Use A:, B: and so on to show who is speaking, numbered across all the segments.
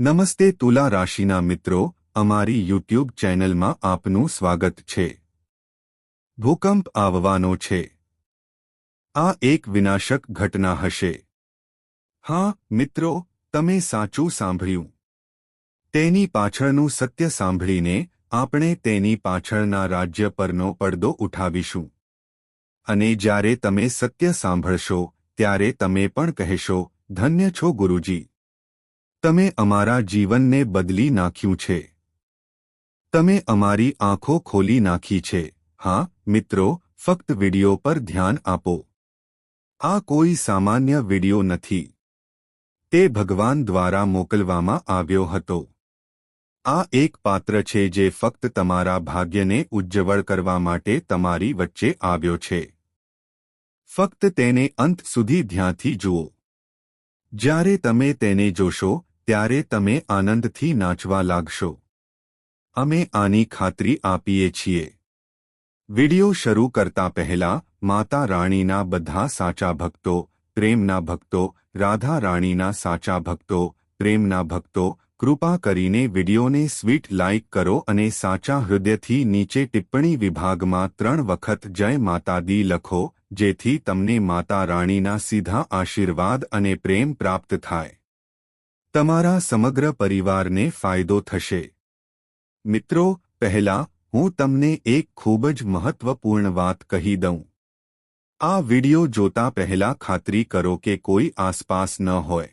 A: નમસ્તે તુલા રાશિના મિત્રો, અમારી યુટ્યુબ ચેનલમાં આપનું સ્વાગત છે. ભૂકંપ આવવાનો છે. આ એક વિનાશક ઘટના હશે. હા, મિત્રો, તમે સાચું સાંભળ્યું. તેની પાછળનું સત્ય સાંભળીને આપણે તેની પાછળના રાજ્ય પરનો પડદો ઉઠાવીશું. અને જ્યારે તમે સત્ય સાંભળશો, ત્યારે તમે પણ કહેશો, ધન્ય છો ગુરુજી. તમે અમારા જીવનને બદલી નાખ્યું છે. તમે અમારી આંખો ખોલી નાખી છે. હા, મિત્રો, ફક્ત વિડિયો પર ધ્યાન આપો. આ કોઈ સામાન્ય વિડિયો નથી. તે ભગવાન દ્વારા મોકલવામાં આવ્યો હતો. આ એક પાત્ર છે જે ફક્ત તમારા ભાગ્યને ઉજ્જવળ કરવા માટે તમારી વચ્ચે આવ્યો છે. ફક્ત તેને અંત સુધી ધ્યાનથી જુઓ. જ્યારે તમે તેને જોશો ત્યારે તમે આનંદથી નાચવા લાગશો. અમે આની ખાતરી આપીએ છીએ. વિડિયો શરૂ કરતા પહેલા માતા રાણીના બધા સાચા ભક્તો, પ્રેમના ભક્તો, રાધા રાણીના સાચા ભક્તો, પ્રેમના ભક્તો, કૃપા કરીને વિડિયોને સ્વીટ લાઇક કરો અને સાચા હૃદયથી નીચે ટિપ્પણી વિભાગમાં ત્રણ વખત જય માતા દી લખો, જેથી તમને માતા રાણીના સીધા આશીર્વાદ અને પ્રેમ પ્રાપ્ત થાય. તમારા સમગ્ર પરિવારને ફાયદો થશે. મિત્રો, પહેલા હું તમને એક ખૂબ જ મહત્વપૂર્ણ વાત કહી દઉં. આ વિડિયો જોતા પહેલા ખાતરી કરો કે કોઈ આસપાસ ન હોય.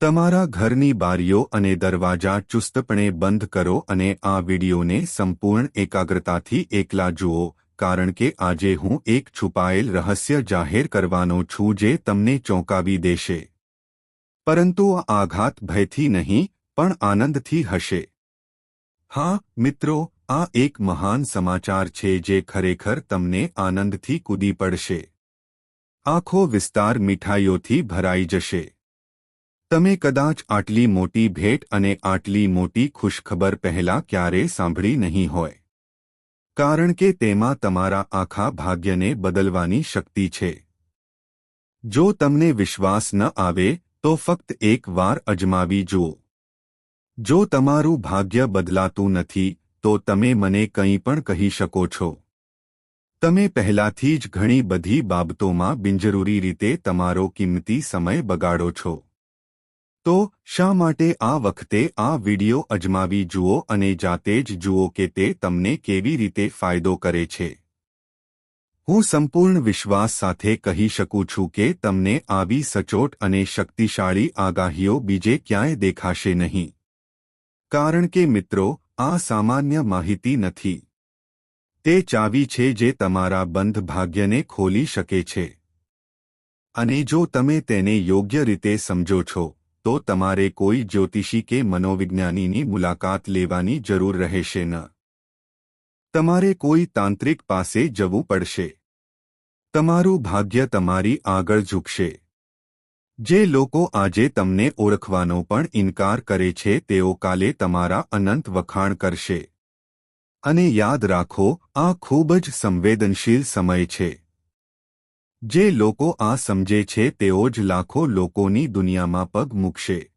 A: તમારા ઘરની બારીઓ અને દરવાજા ચુસ્તપણે બંધ કરો અને આ વિડિયોને સંપૂર્ણ એકાગ્રતાથી એકલા જુઓ, કારણ કે આજે હું એક છુપાયેલ રહસ્ય જાહેર કરવાનો છું જે તમને ચોંકાવી દેશે. પરંતુ આ આઘાત ભયથી નહીં, પણ આનંદથી હશે. હા, મિત્રો, આ એક મહાન સમાચાર છે જે ખરેખર તમને આનંદથી કૂદી પડશે. આખો વિસ્તાર મીઠાઈઓથી ભરાઈ જશે. તમે કદાચ આટલી મોટી ભેટ અને આટલી મોટી ખુશખબર પહેલા ક્યારે સાંભળી નહીં હોય. કારણ કે તેમાં તમારા આખા ભાગ્યને બદલવાની શક્તિ છે. જો તમને વિશ્વાસ ન આવે તો ફક્ત એક વાર અજમાવી જુઓ. જો તમારું ભાગ્ય બદલાતું નથી, તો તમે મને કંઈ પણ કહી શકો છો. તમે પહેલાથી જ ઘણી બધી બાબતોમાં બિનજરૂરી રીતે તમારો કિંમતી સમય બગાડો છો. તો શા માટે આ વખતે આ વિડિયો અજમાવી જુઓ અને જાતે જ જુઓ કે તે તમને કેવી રીતે ફાયદો કરે છે? હું સંપૂર્ણ વિશ્વાસ સાથે કહી શકું છું કે તમને આવી સચોટ અને શક્તિશાળી આગાહીઓ બીજે ક્યાંય દેખાશે નહીં. કારણ કે મિત્રો, આ સામાન્ય માહિતી નથી. તે ચાવી છે જે તમારા બંધ ભાગ્યને ખોલી શકે છે. અને જો તમે તેને યોગ્ય રીતે સમજો છો, તો તમારે કોઈ જ્યોતિષી કે મનોવિજ્ઞાનીની મુલાકાત લેવાની જરૂર રહેશે ન. તમારે કોઈ તાંત્રિક પાસે જવું પડશે. તમારું ભાગ્ય તમારી આગળ ઝૂકશે. જે લોકો આજે તમને ઓળખવાનો પણ ઇનકાર કરે છે, તેઓ કાલે તમારા અનંત વખાણ કરશે. અને યાદ રાખો, આ ખૂબ જ સંવેદનશીલ સમય છે. જે લોકો આ સમજે છે, તેઓ જ લાખો લોકોની દુનિયામાં પગ મૂકશે.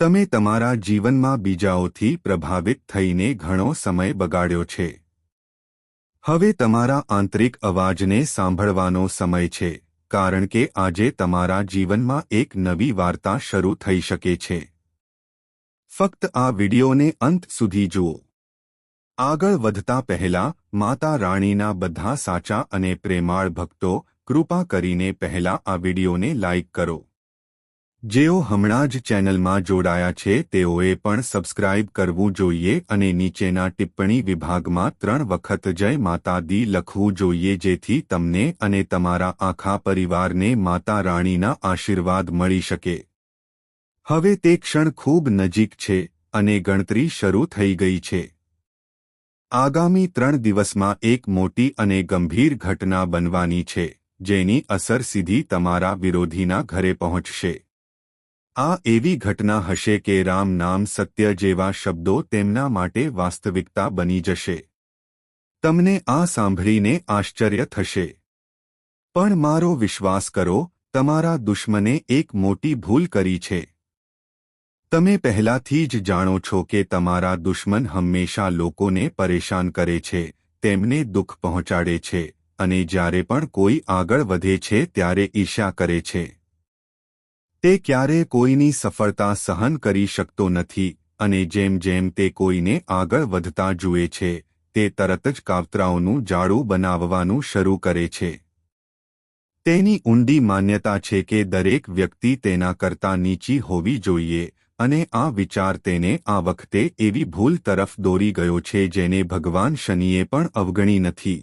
A: તમે તમારા જીવનમાં બીજાઓથી પ્રભાવિત થઈને ઘણો સમય બગાડ્યો છે. હવે તમારા આંતરિક અવાજને સાંભળવાનો સમય છે, કારણ કે આજે તમારા જીવનમાં એક નવી વાર્તા શરૂ થઈ શકે છે. ફક્ત આ વિડિયોને અંત સુધી જુઓ. આગળ વધતા પહેલા, માતા રાણીના બધા સાચા અને પ્રેમાળ ભક્તો કૃપા કરીને પહેલા આ વિડિયોને લાઇક કરો. જેઓ હમણાં જ ચેનલમાં જોડાયા છે, તેઓએ પણ સબસ્ક્રાઇબ કરવું જોઈએ અને નીચેના ટિપ્પણી વિભાગમાં ત્રણ વખત જય માતા દી લખવું જોઈએ જેથી તમને અને તમારા આખા પરિવારને માતા રાણીના આશીર્વાદ મળી શકે. હવે તે ક્ષણ ખૂબ નજીક છે અને ગણતરી શરૂ થઈ ગઈ છે. આગામી ત્રણ દિવસમાં એક મોટી અને ગંભીર ઘટના બનવાની છે, જેની અસર સીધી તમારા વિરોધીના ઘરે પહોંચશે. આ એવી ઘટના હશે કે રામ નામ સત્ય જેવા શબ્દો તેમના માટે વાસ્તવિકતા બની જશે. તમને આ સાંભળીને આશ્ચર્ય થશે. પણ મારો વિશ્વાસ કરો, તમારા દુશ્મને એક મોટી ભૂલ કરી છે. તમે પહેલાથી જ જાણો છો કે તમારા દુશ્મન હંમેશા લોકોને પરેશાન કરે છે, તેમને દુઃખ પહોંચાડે છે, અને જ્યારે પણ કોઈ આગળ વધે છે ત્યારે ઈર્ષ્યા કરે છે. તે ક્યારે કોઈની સફળતા સહન કરી શકતો નથી અને જેમ જેમ તે કોઈને આગળ વધતા જુએ છે, તે તરત જ કાવતરાઓનું જાડું બનાવવાનું શરૂ કરે છે. તેની ઊંડી માન્યતા છે કે દરેક વ્યક્તિ તેના કરતાં નીચી હોવી જોઈએ અને આ વિચાર તેને આ વખતે એવી ભૂલ તરફ દોરી ગયો છે જેને ભગવાન શનિએ પણ અવગણી નથી.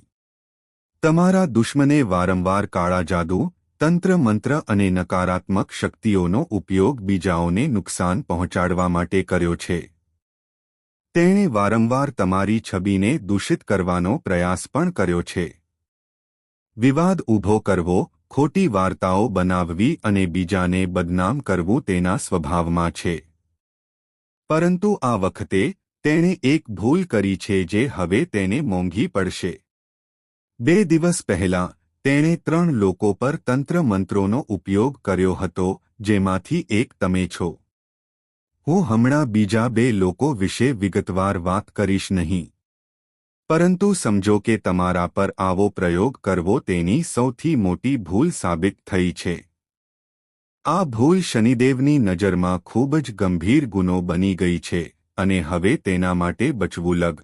A: તમારા દુશ્મને વારંવાર કાળા જાદુ તંત્ર મંત્ર અને નકારાત્મક શક્તિઓનો ઉપયોગ બીજાઓને નુકસાન પહોંચાડવા માટે કર્યો છે. તેણે વારંવાર તમારી છબીને દૂષિત કરવાનો પ્રયાસ પણ કર્યો છે. વિવાદ ઊભો કરવો, ખોટી વાર્તાઓ બનાવવી અને બીજાને બદનામ કરવું તેના સ્વભાવમાં છે. પરંતુ આ વખતે, તેણે એક ભૂલ કરી છે જે હવે તેને મોંઘી પડશે. બે દિવસ પહેલા તેણે ત્રણ લોકો પર તંત્ર મંત્રોનો ઉપયોગ કર્યો હતો, જેમાંથી એક તમે છો. હું હમણાં બીજા બે લોકો વિશે વિગતવાર વાત કરીશ નહીં. પરંતુ સમજો કે તમારા પર આવો પ્રયોગ કરવો તેની સૌથી મોટી ભૂલ સાબિત થઈ છે. આ ભૂલ શનિદેવની નજરમાં ખૂબ જ ગંભીર ગુનો બની ગઈ છે, અને હવે તેના માટે બચવું લગ.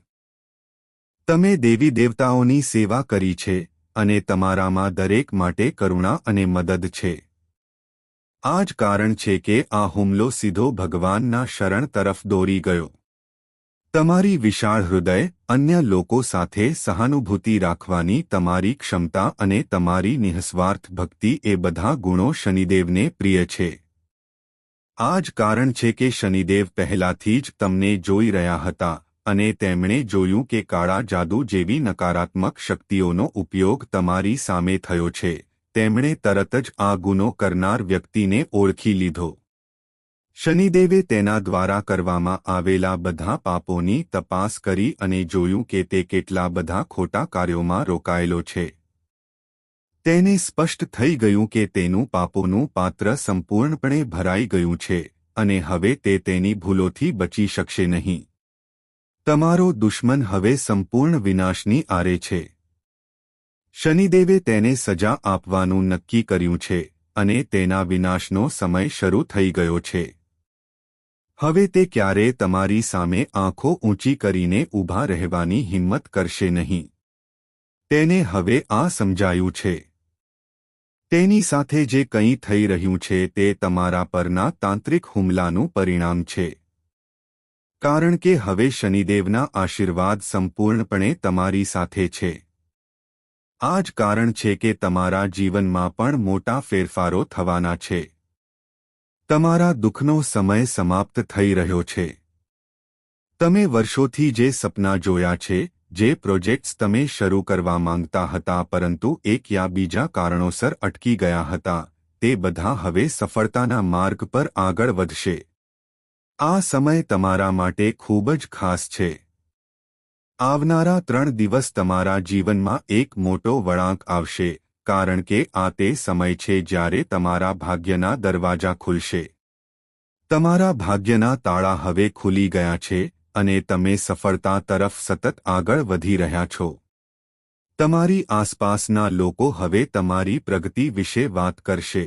A: તમે દેવી દેવતાઓની સેવા કરી છે અને તમારામાં દરેક માટે કરુણા અને મદદ છે. આ જ કારણ છે કે આ હુમલો સીધો ભગવાનના શરણ તરફ દોરી ગયો. તમારી વિશાળ હૃદય અન્ય લોકો સાથે સહાનુભૂતિ રાખવાની તમારી ક્ષમતા અને તમારી નિઃસ્વાર્થ ભક્તિ એ બધા ગુણો શનિદેવને પ્રિય છે. આ જ કારણ છે કે શનિદેવ પહેલાથી જ તમને જોઈ રહ્યા હતા. અને તેમણે જોયું કે કાળા જાદુ જેવી નકારાત્મક શક્તિઓનો ઉપયોગ તમારી સામે થયો છે. તેમણે તરત જ આ ગુનો કરનાર વ્યક્તિને ઓળખી લીધો. શનિદેવે તેના દ્વારા કરવામાં આવેલા બધા પાપોની તપાસ કરી અને જોયું કે તે કેટલા બધા ખોટા કાર્યોમાં રોકાયેલો છે. તેને સ્પષ્ટ થઈ ગયું કે તેનું પાપોનું પાત્ર સંપૂર્ણપણે ભરાઈ ગયું છે અને હવે તે તેની ભૂલોથી બચી શકશે નહીં. તમારો દુશ્મન હવે સંપૂર્ણ વિનાશની આરે છે. શનિદેવે તેને સજા આપવાનું નક્કી કર્યું છે અને તેના વિનાશનો સમય શરૂ થઈ ગયો છે. હવે તે ક્યારે તમારી સામે આંખો ઊંચી કરીને ઊભા રહેવાની હિંમત કરશે નહીં. તેને હવે આ સમજાયું છે. તેની સાથે જે કંઈ થઈ રહ્યું છે તે તમારા પરના તાંત્રિક હુમલાનું પરિણામ છે. કારણ કે હવે શનિદેવના આશીર્વાદ સંપૂર્ણપણે તમારી સાથે છે. આ જ કારણ છે કે તમારા જીવનમાં પણ મોટા ફેરફારો થવાના છે. તમારા દુઃખનો સમય સમાપ્ત થઈ રહ્યો છે. તમે વર્ષોથી જે સપના જોયા છે, જે પ્રોજેક્ટ્સ તમે શરૂ કરવા માંગતા હતા પરંતુ એક યા બીજા કારણોસર અટકી ગયા હતા, તે બધા હવે સફળતાના માર્ગ પર આગળ વધશે. આ સમય તમારા માટે ખૂબ જ ખાસ છે. આવનારા ત્રણ દિવસ તમારા જીવનમાં એક મોટો વળાંક આવશે, કારણ કે આ તે સમય છે જ્યારે તમારા ભાગ્યના દરવાજા ખુલશે. તમારા ભાગ્યના તાળા હવે ખુલી ગયા છે, અને તમે સફળતા તરફ સતત આગળ વધી રહ્યા છો. તમારી આસપાસના લોકો હવે તમારી પ્રગતિ વિશે વાત કરશે.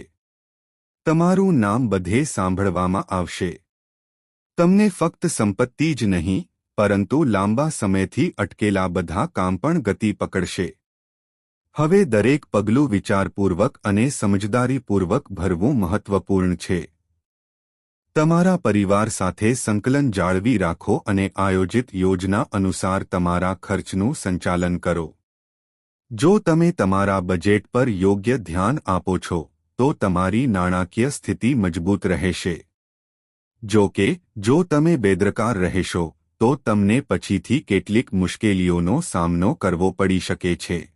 A: તમારું નામ બધે સાંભળવામાં આવશે. તમને ફક્ત સંપત્તિ જ નહીં, પરંતુ લાંબા સમયથી અટકેલા બધા કામ પણ ગતિ પકડશે. હવે દરેક પગલું વિચારપૂર્વક અને સમજદારીપૂર્વક ભરવું મહત્વપૂર્ણ છે. તમારા પરિવાર સાથે સંકલન જાળવી રાખો અને આયોજિત યોજના અનુસાર તમારા ખર્ચનું સંચાલન કરો. જો તમે તમારા બજેટ પર યોગ્ય ધ્યાન આપો છો, તો તમારી નાણાકીય સ્થિતિ મજબૂત રહેશે. જો કે, જો તમે બેદરકાર રહેશો, તો તમને પછીથી કેટલીક મુશ્કેલીઓનો સામનો કરવો પડી શકે છે.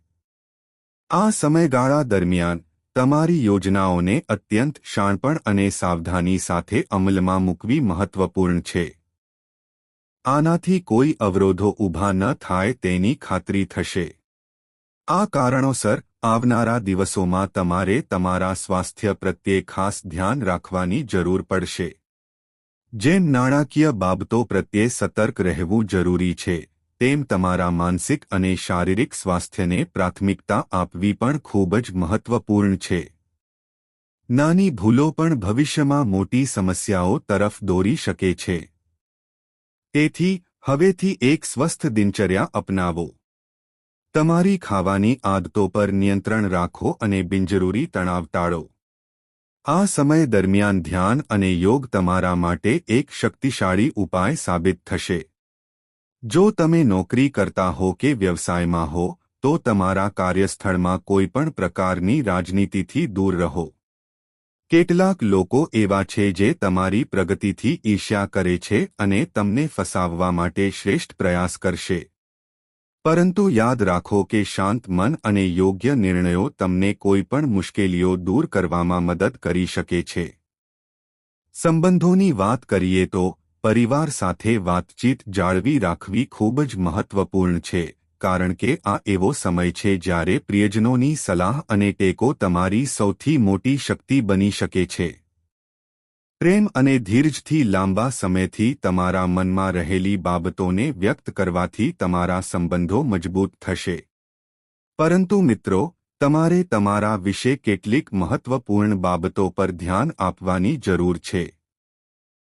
A: આ સમયગાળા દરમિયાન, તમારી યોજનાઓને અત્યંત શાણપણ અને સાવધાની સાથે અમલમાં મૂકવી મહત્વપૂર્ણ છે. આનાથી કોઈ અવરોધો ઊભા ન થાય તેની ખાતરી થશે. આ કારણોસર, આવનારા દિવસોમાં તમારે તમારા સ્વાસ્થ્ય પ્રત્યે ખાસ ધ્યાન રાખવાની જરૂર પડશે. જેમ નાણાકીય બાબતો પ્રત્યે સતર્ક રહેવું જરૂરી છે, તેમ તમારા માનસિક અને શારીરિક સ્વાસ્થ્યને પ્રાથમિકતા આપવી પણ ખૂબ જ મહત્વપૂર્ણ છે. નાની ભૂલો પણ ભવિષ્યમાં મોટી સમસ્યાઓ તરફ દોરી શકે છે. તેથી, હવેથી એક સ્વસ્થ દિનચર્યા અપનાવો. તમારી ખાવાની આદતો પર નિયંત્રણ રાખો અને બિનજરૂરી તણાવ ટાળો. આ સમય દરમિયાન ધ્યાન અને યોગ તમારા માટે એક શક્તિશાળી ઉપાય સાબિત થશે. જો તમે નોકરી કરતા હો કે વ્યવસાયમાં હો, તો તમારા કાર્યસ્થળમાં કોઈપણ પ્રકારની રાજનીતિથી દૂર રહો. કેટલાક લોકો એવા છે જે તમારી પ્રગતિથી ઈર્ષ્યા કરે છે અને તમને ફસાવવા માટે શ્રેષ્ઠ પ્રયાસ કરશે. પરંતુ યાદ રાખો કે શાંત મન અને યોગ્ય નિર્ણયો તમને કોઈપણ મુશ્કેલીઓ દૂર કરવામાં મદદ કરી શકે છે. સંબંધોની વાત કરીએ તો, પરિવાર સાથે વાતચીત જાળવી રાખવી ખૂબ જ મહત્વપૂર્ણ છે, કારણ કે આ એવો સમય છે જ્યારે પ્રિયજનોની સલાહ અને ટેકો તમારી સૌથી મોટી શક્તિ બની શકે છે. પ્રેમ અને ધીરજથી લાંબા સમયથી તમારા મનમાં રહેલી બાબતોને વ્યક્ત કરવાથી તમારા સંબંધો મજબૂત થશે. પરંતુ મિત્રો, તમારે તમારા વિશે કેટલીક મહત્વપૂર્ણ બાબતો પર ધ્યાન આપવાની જરૂર છે.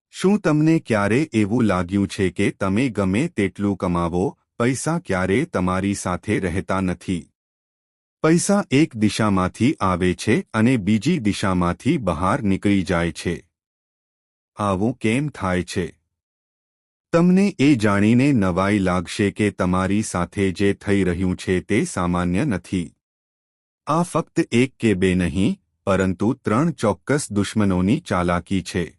A: શું તમને ક્યારે એવું લાગ્યું છે કે તમે ગમે તેટલું કમાવો, પૈસા ક્યારે તમારી સાથે રહેતા નથી? પૈસા એક દિશામાંથી આવે છે અને બીજી દિશામાંથી બહાર નીકળી જાય છે. આવું કેમ થાય છે? તમને એ જાણીને નવાઈ લાગશે કે તમારી સાથે જે થઈ રહ્યું છે તે સામાન્ય નથી. આ ફક્ત એક કે બે નહીં, પરંતુ ત્રણ ચોક્કસ દુશ્મનોની ચાલાકી છે.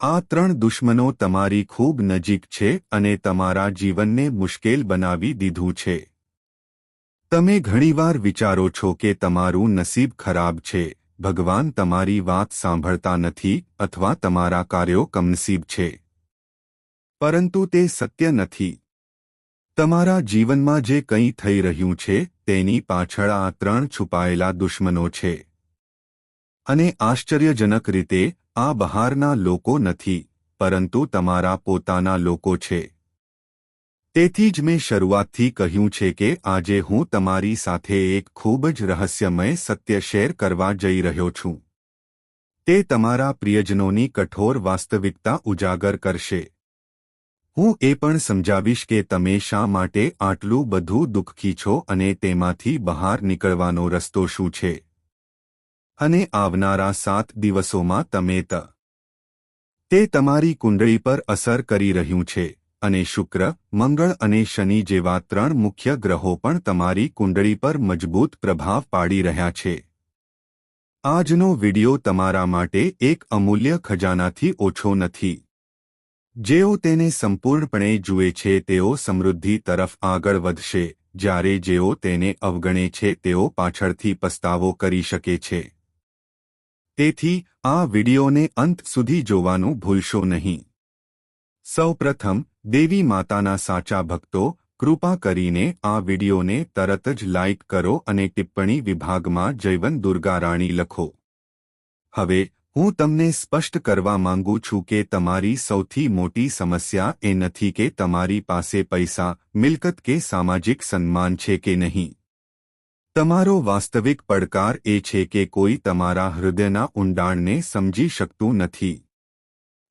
A: આ ત્રણ દુશ્મનો તમારી ખૂબ નજીક છે અને તમારા જીવનને મુશ્કેલ બનાવી દીધું છે. તમે ઘણીવાર વિચારો છો કે તમારું નસીબ ખરાબ છે. ભગવાન તમારી વાત સાંભળતા નથી અથવા તમારા કાર્યો કમનસીબ છે. પરંતુ તે સત્ય નથી. તમારા જીવનમાં જે કંઈ થઈ રહ્યું છે, તેની પાછળ આ ત્રણ છુપાયેલા દુશ્મનો છે. અને આશ્ચર્યજનક રીતે, આ બહારના લોકો નથી, પરંતુ તમારા પોતાના લોકો છે. તેથી જ મેં શરૂઆતથી કહ્યું છે કે આજે હું તમારી સાથે એક ખૂબ જ રહસ્યમય સત્ય શેર કરવા જઈ રહ્યો છું. તે તમારા પ્રિયજનોની કઠોર વાસ્તવિકતા ઉજાગર કરશે. હું એ પણ સમજાવીશ કે તમે શા માટે આટલું બધું દુઃખી છો અને તેમાંથી બહાર નીકળવાનો રસ્તો શું છે. અને આવનારા સાત દિવસોમાં તમે ત. તમારી કુંડળી પર અસર કરી રહ્યું છે. અને શુક્ર, મંગળ અને શનિ જેવા ત્રણ મુખ્ય ગ્રહો પણ તમારી કુંડળી પર મજબૂત પ્રભાવ પાડી રહ્યા છે. આજનો વિડિયો તમારા માટે એક અમૂલ્ય ખજાનાથી ઓછો નથી. જેઓ તેને સંપૂર્ણપણે જુએ છે તેઓ સમૃદ્ધિ તરફ આગળ વધશે, જ્યારે જેઓ તેને અવગણે છે તેઓ પાછળથી પસ્તાવો કરી શકે છે. તેથી, આ વિડિયોને અંત સુધી જોવાનું ભૂલશો નહીં. સૌપ્રથમ દેવી માતાના સાચા ભક્તો, કૃપા કરીને આ વિડિયોને તરત જ લાઇક કરો અને ટિપ્પણી વિભાગમાં જૈવન દુર્ગા રાણી લખો. હવે, હું તમને સ્પષ્ટ કરવા માંગુ છું કે તમારી સૌથી મોટી સમસ્યા એ નથી કે તમારી પાસે પૈસા, મિલકત કે સામાજિક સન્માન છે કે નહીં. તમારો વાસ્તવિક પડકાર એ છે કે કોઈ તમારા હૃદયના ઊંડાણને સમજી શકતું નથી.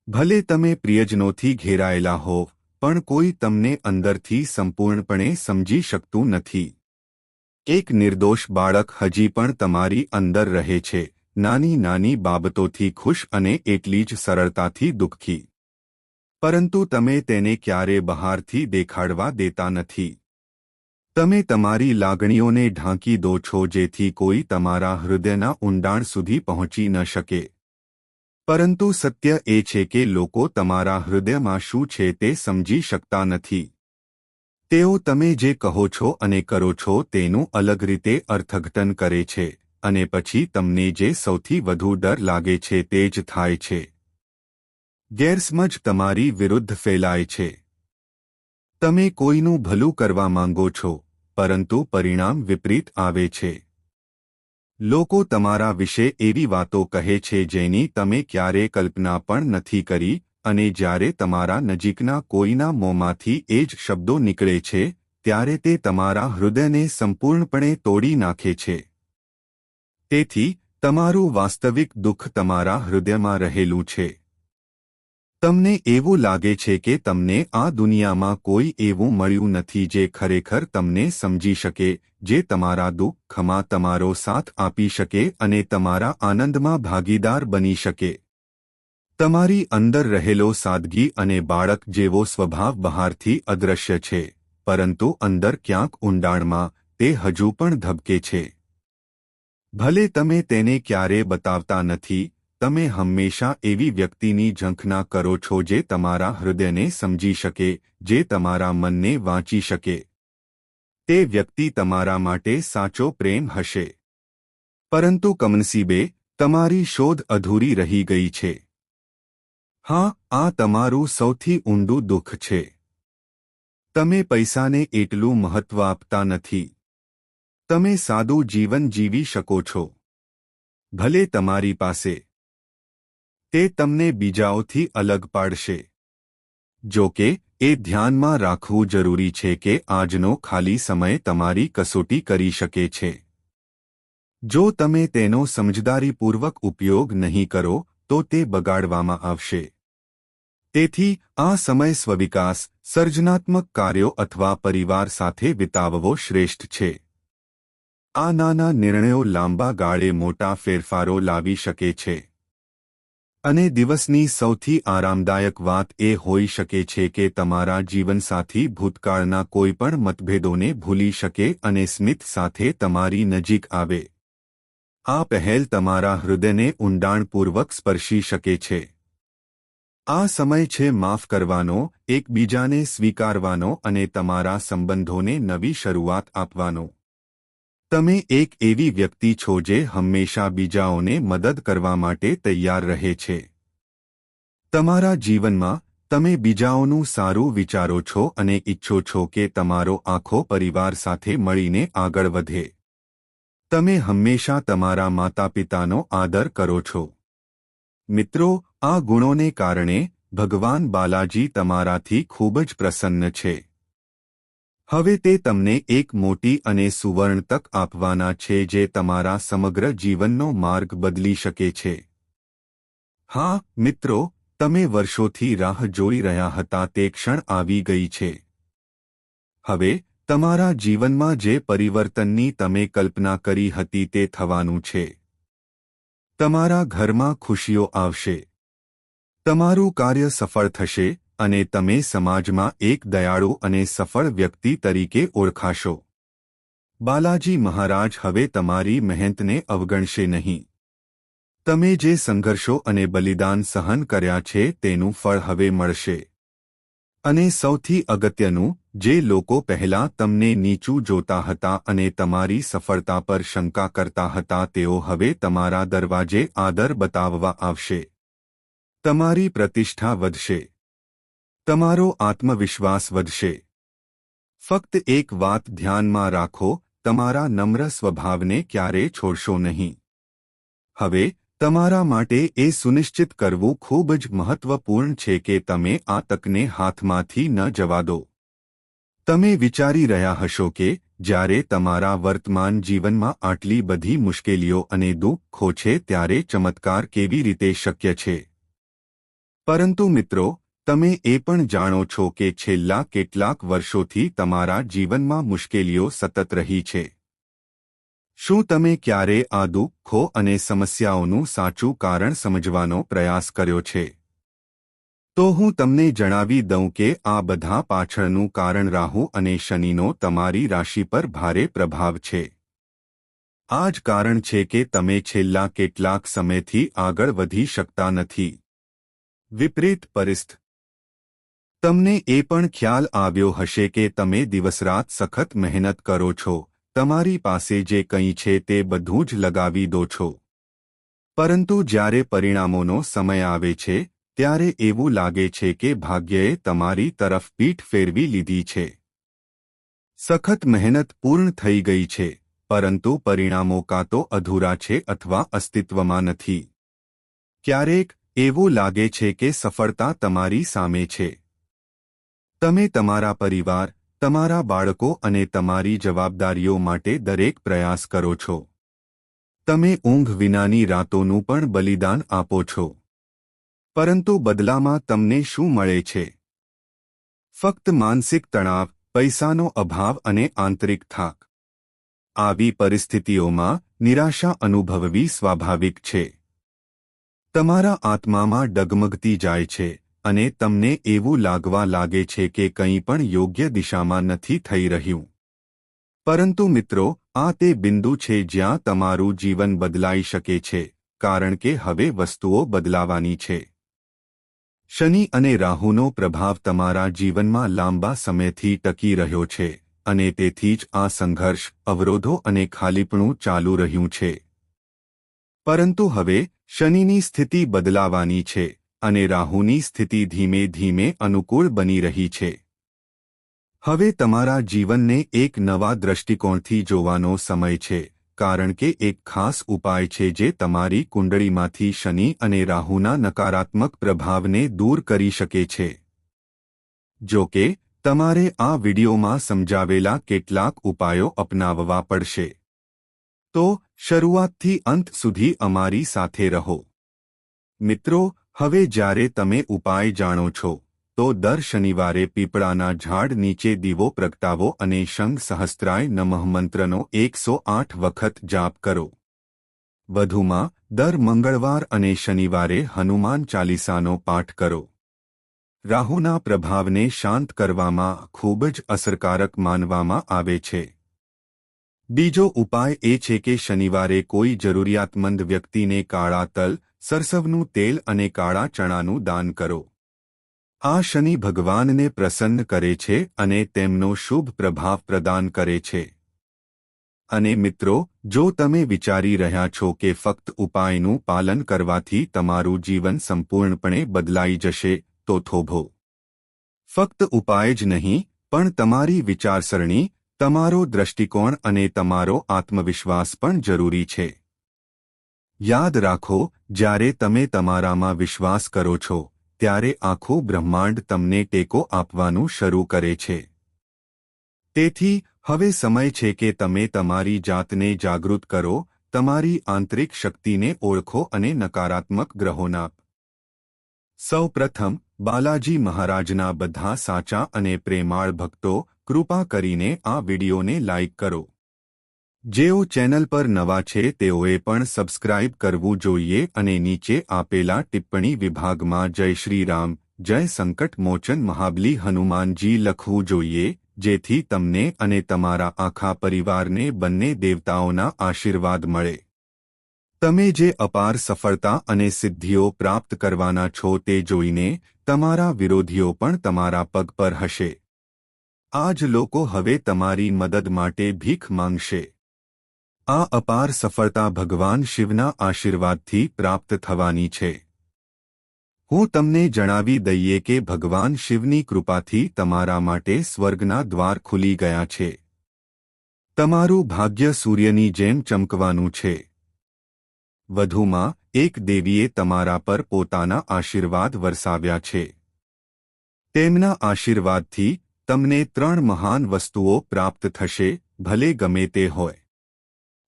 A: ભલે તમે પ્રિયજનોથી ઘેરાયેલા હો પણ કોઈ તમને અંદરથી સંપૂર્ણપણે સમજી શકતું નથી. એક નિર્દોષ બાળક હજી પણ તમારી અંદર રહે છે, નાની નાની બાબતોથી ખુશ અને એટલી જ સરળતાથી દુઃખી. પરંતુ તમે તેને ક્યારે બહારથી દેખાડવા દેતા નથી. તમે તમારી લાગણીઓને ઢાંકી દો છો જેથી કોઈ તમારા હૃદયના ઊંડાણ સુધી પહોંચી ન શકે. પરંતુ સત્ય એ છે કે લોકો તમારા હૃદયમાં શું છે તે સમજી શકતા નથી. તેઓ તમે જે કહો છો અને કરો છો તેનું અલગ રીતે અર્થઘટન કરે છે, અને પછી તમને જે સૌથી વધુ ડર લાગે છે તે જ થાય છે. ગેરસમજ તમારી વિરુદ્ધ ફેલાય છે. તમે કોઈનું ભલું કરવા માંગો છો, પરંતુ પરિણામ વિપરીત આવે છે. લોકો તમારા વિશે એવી વાતો કહે છે જેની તમે ક્યારે કલ્પના પણ નથી કરી અને જ્યારે તમારા નજીકના કોઈના મોંમાંથી એ જ શબ્દો નીકળે છે, ત્યારે તે તમારા હૃદયને સંપૂર્ણપણે તોડી નાખે છે. તેથી, તમારું વાસ્તવિક દુઃખ તમારા હૃદયમાં રહેલું છે. તમને એવું લાગે છે કે તમને આ દુનિયામાં કોઈ એવું મળ્યું નથી જે ખરેખર તમને સમજી શકે, જે તમારા દુઃખમાં તમારો સાથ આપી શકે અને તમારા આનંદમાં ભાગીદાર બની શકે. તમારી અંદર રહેલો સાદગી અને બાળક જેવો સ્વભાવ બહારથી અદૃશ્ય છે, પરંતુ અંદર ક્યાંક ઊંડાણમાં તે હજુ પણ ધબકે છે. ભલે તમે તેને ક્યારે બતાવતા નથી તમે હંમેશા એવી વ્યક્તિની ઝંખના કરો છો જે તમારા હૃદયને સમજી શકે, જે તમારા મનને વાંચી શકે. તે વ્યક્તિ તમારા માટે સાચો પ્રેમ હશે. પરંતુ કમનસીબે, તમારી શોધ અધૂરી રહી ગઈ છે. હા, આ તમારું સૌથી ઊંડું દુઃખ છે. તમે પૈસાને એટલું મહત્વ આપતા નથી. તમે સાદું જીવન જીવી શકો છો. ભલે તમારી પાસે તે તમને બીજાઓથી અલગ પાડશે. જો કે એ ધ્યાનમાં રાખવું જરૂરી છે કે આજનો ખાલી સમય તમારી કસોટી કરી શકે છે. જો તમે તેનો સમજદારીપૂર્વક ઉપયોગ નહીં કરો, તો તે બગાડવામાં આવશે. તેથી, આ સમય સ્વવિકાસ, સર્જનાત્મક કાર્યો અથવા પરિવાર સાથે વિતાવવો શ્રેષ્ઠ છે. આ નાના નિર્ણયો લાંબા ગાળે મોટા ફેરફારો લાવી શકે છે. અને દિવસની સૌથી આરામદાયક વાત એ હોઈ શકે છે કે તમારા જીવનસાથી ભૂતકાળના કોઈપણ મતભેદોને ભૂલી શકે અને સ્મિત સાથે તમારી નજીક આવે. આ પહેલ તમારા હૃદયને ઊંડાણપૂર્વક સ્પર્શી શકે છે. આ સમય છે માફ કરવાનો, એકબીજાને સ્વીકારવાનો અને તમારા સંબંધોને નવી શરૂઆત આપવાનો. તમે એક એવી વ્યક્તિ છો જે હંમેશા બીજાઓને મદદ કરવા માટે તૈયાર રહે છે. તમારા જીવનમાં, તમે બીજાઓનું સારું વિચારો છો અને ઈચ્છો છો કે તમારો આખો પરિવાર સાથે મળીને આગળ વધે. તમે હંમેશા તમારા માતાપિતાનો આદર કરો છો. મિત્રો, આ ગુણોને કારણે ભગવાન બાલાજી તમારાથી ખૂબ જ પ્રસન્ન છે. હવે તે તમને એક મોટી અને સુવર્ણ તક આપવાના છે જે તમારા સમગ્ર જીવનનો માર્ગ બદલી શકે છે. હા, મિત્રો, તમે વર્ષોથી રાહ જોઈ રહ્યા હતા તે ક્ષણ આવી ગઈ છે. હવે, તમારા જીવનમાં જે પરિવર્તનની તમે કલ્પના કરી હતી તે થવાનું છે. તમારા ઘરમાં ખુશીઓ આવશે. તમારું કાર્ય સફળ થશે અને તમે સમાજમાં એક દયાળુ અને સફળ વ્યક્તિ તરીકે ઓળખાશો. બાલાજી મહારાજ હવે તમારી મહેનતને અવગણશે નહીં. તમે જે સંઘર્ષો અને બલિદાન સહન કર્યા છે તેનું ફળ હવે મળશે. અને સૌથી અગત્યનું, જે લોકો પહેલા તમને નીચું જોતા હતા અને તમારી સફળતા પર શંકા કરતા હતા તેઓ હવે તમારા દરવાજે આદર બતાવવા આવશે. તમારી પ્રતિષ્ઠા વધશે. તમારો આત્મવિશ્વાસ વધશે. ફક્ત એક વાત ધ્યાનમાં રાખો, તમારા નમ્ર સ્વભાવને ક્યારે છોડશો નહીં. હવે, તમારા માટે એ સુનિશ્ચિત કરવું ખૂબ જ મહત્વપૂર્ણ છે કે તમે આ તકને હાથમાંથી ન જવા દો. તમે વિચારી રહ્યા હશો કે, જ્યારે તમારા વર્તમાન જીવનમાં આટલી બધી મુશ્કેલીઓ અને દુઃખો છે ત્યારે ચમત્કાર કેવી રીતે શક્ય છે. પરંતુ મિત્રો તમે એ પણ જાણો છો કે છેલ્લા કેટલાક વર્ષોથી તમારા જીવનમાં મુશ્કેલીઓ સતત રહી છે. શું તમે ક્યારે આ દુઃખો અને સમસ્યાઓનું સાચું કારણ સમજવાનો પ્રયાસ કર્યો છે? તો હું તમને જણાવી દઉં કે આ બધા પાછળનું કારણ રાહુ અને શનિનો તમારી રાશિ પર ભારે પ્રભાવ છે. આ જ કારણ છે કે તમે છેલ્લા કેટલાક સમયથી આગળ વધી શકતા નથી. વિપરીત પરિસ્થિતિ તમને એ પણ ખ્યાલ આવ્યો હશે કે તમે દિવસરાત સખત મહેનત કરો છો, તમારી પાસે જે કંઈ છે તે બધું જ લગાવી દો છો. પરંતુ જ્યારે પરિણામોનો સમય આવે છે, ત્યારે એવું લાગે છે કે ભાગ્યએ તમારી તરફ પીઠ ફેરવી લીધી છે. સખત મહેનત પૂર્ણ થઈ ગઈ છે, પરંતુ પરિણામો કાં તો અધૂરા છે અથવા અસ્તિત્વમાં નથી. ક્યારેક એવું લાગે છે કે સફળતા તમારી સામે છે. તમે તમારા પરિવાર, તમારા બાળકો અને તમારી જવાબદારીઓ માટે દરેક પ્રયાસ કરો છો. તમે ઊંઘ વિનાની રાતોનું પણ બલિદાન આપો છો. પરંતુ બદલામાં તમને શું મળે છે? ફક્ત માનસિક તણાવ, પૈસાનો અભાવ અને આંતરિક થાક. આવી પરિસ્થિતિઓમાં નિરાશા અનુભવવી સ્વાભાવિક છે. તમારા આત્મામાં ડગમગતી જાય છે. અને તમને એવું લાગવા લાગે છે કે કંઈ પણ યોગ્ય દિશામાં નથી થઈ રહ્યું. પરંતુ મિત્રો, આ તે બિંદુ છે જ્યાં તમારું જીવન બદલાઈ શકે છે, કારણ કે હવે વસ્તુઓ બદલાવાની છે. શનિ અને રાહુનો પ્રભાવ તમારા જીવનમાં લાંબા સમયથી ટકી રહ્યો છે, અને તેથી જ આ સંઘર્ષ, અવરોધો અને ખાલીપણું ચાલુ રહ્યું છે. પરંતુ હવે, શનિની સ્થિતિ બદલાવાની છે અને રાહુની સ્થિતિ ધીમે ધીમે અનુકૂળ બની રહી છે. હવે તમારા જીવનને એક નવા દ્રષ્ટિકોણથી જોવાનો સમય છે, કારણ કે એક ખાસ ઉપાય છે જે તમારી કુંડળીમાંથી શનિ અને રાહુના નકારાત્મક પ્રભાવને દૂર કરી શકે છે. જો કે, તમારે આ વિડિયોમાં સમજાવેલા કેટલાક ઉપાયો અપનાવવા પડશે. તો, શરૂઆતથી અંત સુધી અમારી સાથે રહો. મિત્રો હવે જ્યારે તમે ઉપાય જાણો છો, તો દર શનિવારે પીપળાના ઝાડ નીચે દીવો પ્રગટાવો અને શંખ સહસ્ત્રાય નમઃ મંત્રનો એકસો આઠ વખત જાપ કરો. વધુમાં, દર મંગળવાર અને શનિવારે હનુમાન ચાલીસાનો પાઠ કરો. રાહુના પ્રભાવને શાંત કરવામાં ખૂબ જ અસરકારક માનવામાં આવે છે. બીજો ઉપાય એ છે કે શનિવારે કોઈ જરૂરિયાતમંદ વ્યક્તિને કાળા તલ સરસવનું તેલ અને કાળા ચણાનું દાન કરો. આ શનિ ભગવાનને પ્રસન્ન કરે છે અને તેમનો શુભ પ્રભાવ પ્રદાન કરે છે. અને મિત્રો, જો તમે વિચારી રહ્યા છો કે ફક્ત ઉપાયનું પાલન કરવાથી તમારું જીવન સંપૂર્ણપણે બદલાઈ જશે, તો થોભો. ફક્ત ઉપાય જ નહીં, પણ તમારી વિચારસરણી, તમારો દ્રષ્ટિકોણ અને તમારો આત્મવિશ્વાસ પણ જરૂરી છે. યાદ રાખો, જ્યારે તમે તમારામાં વિશ્વાસ કરો છો, ત્યારે આખું બ્રહ્માંડ તમને ટેકો આપવાનું શરૂ કરે છે. તેથી, હવે સમય છે કે તમે તમારી જાતને જાગૃત કરો, તમારી આંતરિક શક્તિને ઓળખો અને નકારાત્મક ગ્રહોના સૌ પ્રથમ બાલાજી મહારાજના બધા સાચા અને પ્રેમાળ ભક્તો, કૃપા કરીને આ વિડિયોને લાઇક કરો. જેઓ ચેનલ પર નવા છે, તેઓએ પણ સબસ્ક્રાઇબ કરવું જોઈએ અને નીચે આપેલા ટિપ્પણી વિભાગમાં જય શ્રીરામ જય સંકટ મોચન મહાબલી હનુમાનજી લખવું જોઈએ, જેથી તમને અને તમારા આખા પરિવારને બંને દેવતાઓના આશીર્વાદ મળે. તમે જે અપાર સફળતા અને સિદ્ધિઓ પ્રાપ્ત કરવાના છો, તે જોઈને તમારા વિરોધીઓ પણ તમારા પગ પર હશે. આ જ લોકો હવે તમારી મદદ માટે ભીખ માંગશે. આ અપાર સફળતા ભગવાન શિવના આશીર્વાદથી પ્રાપ્ત થવાની છે. હું તમને જણાવી દઈએ કે ભગવાન શિવની કૃપાથી તમારા માટે સ્વર્ગના દ્વાર ખુલી ગયા છે. તમારું ભાગ્ય સૂર્યની જેમ ચમકવાનું છે. વધુમાં, એક દેવીએ તમારા પર પોતાના આશીર્વાદ વરસાવ્યા છે. તેમના આશીર્વાદથી તમને ત્રણ મહાન વસ્તુઓ પ્રાપ્ત થશે, ભલે ગમે તે હોય.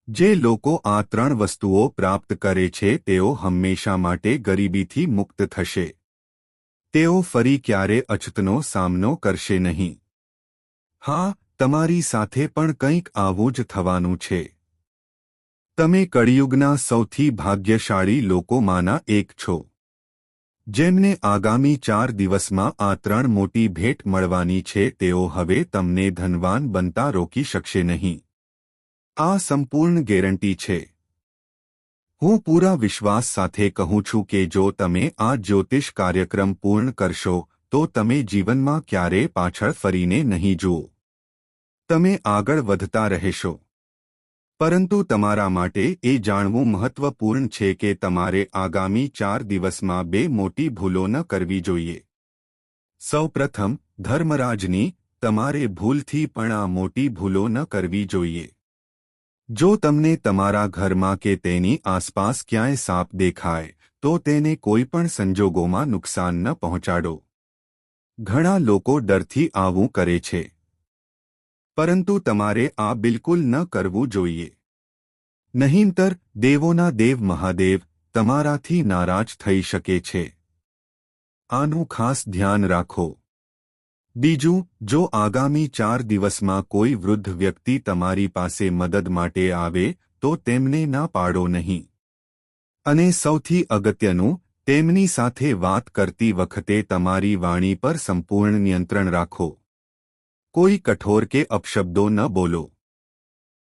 A: જે લોકો આ ત્રણ વસ્તુઓ પ્રાપ્ત કરે છે, તેઓ હંમેશા માટે ગરીબીથી મુક્ત થશે. તેઓ ફરી ક્યારે અછતનો સામનો કરશે નહીં. હા, તમારી સાથે પણ કંઈક આવું જ થવાનું છે. તમે કળિયુગના સૌથી ભાગ્યશાળી લોકોમાંના એક છો. જેમને આગામી ચાર દિવસમાં આ ત્રણ મોટી ભેટ મળવાની છે, તેઓ હવે તમને ધનવાન બનતા રોકી શકશે નહીં. આ સંપૂર્ણ ગેરંટી છે. હું પૂરા વિશ્વાસ સાથે કહું છું કે જો તમે આ જ્યોતિષ કાર્યક્રમ પૂર્ણ કરશો, તો તમે જીવનમાં ક્યારે પાછળ ફરીને નહીં જુઓ. તમે આગળ વધતા રહેશો. પરંતુ તમારા માટે એ જાણવું મહત્વપૂર્ણ છે કે તમારે આગામી ચાર દિવસમાં બે મોટી ભૂલો ન કરવી જોઈએ. સૌપ્રથમ, ધર્મરાજની તમારે ભૂલથી પણ આ મોટી ભૂલો ન કરવી જોઈએ. જો તમને તમારા ઘરમાં કે તેની આસપાસ ક્યાંય સાપ દેખાય, તો તેને કોઈ પણ સંજોગોમાં નુકસાન ન પહોંચાડો. ઘણા લોકો ડરથી આવું કરે છે. પરંતુ તમારે આ બિલકુલ ન કરવું જોઈએ. નહીંતર, દેવોના દેવ મહાદેવ તમારાથી નારાજ થઈ શકે છે. આનું ખાસ ધ્યાન રાખો. બીજું, જો આગામી ચાર દિવસમાં કોઈ વૃદ્ધ વ્યક્તિ તમારી પાસે મદદ માટે આવે, તો તેમને ના પાડો નહીં. અને સૌથી અગત્યનું, તેમની સાથે વાત કરતી વખતે તમારી વાણી પર સંપૂર્ણ નિયંત્રણ રાખો. કોઈ કઠોર કે અપશબ્દો ન બોલો.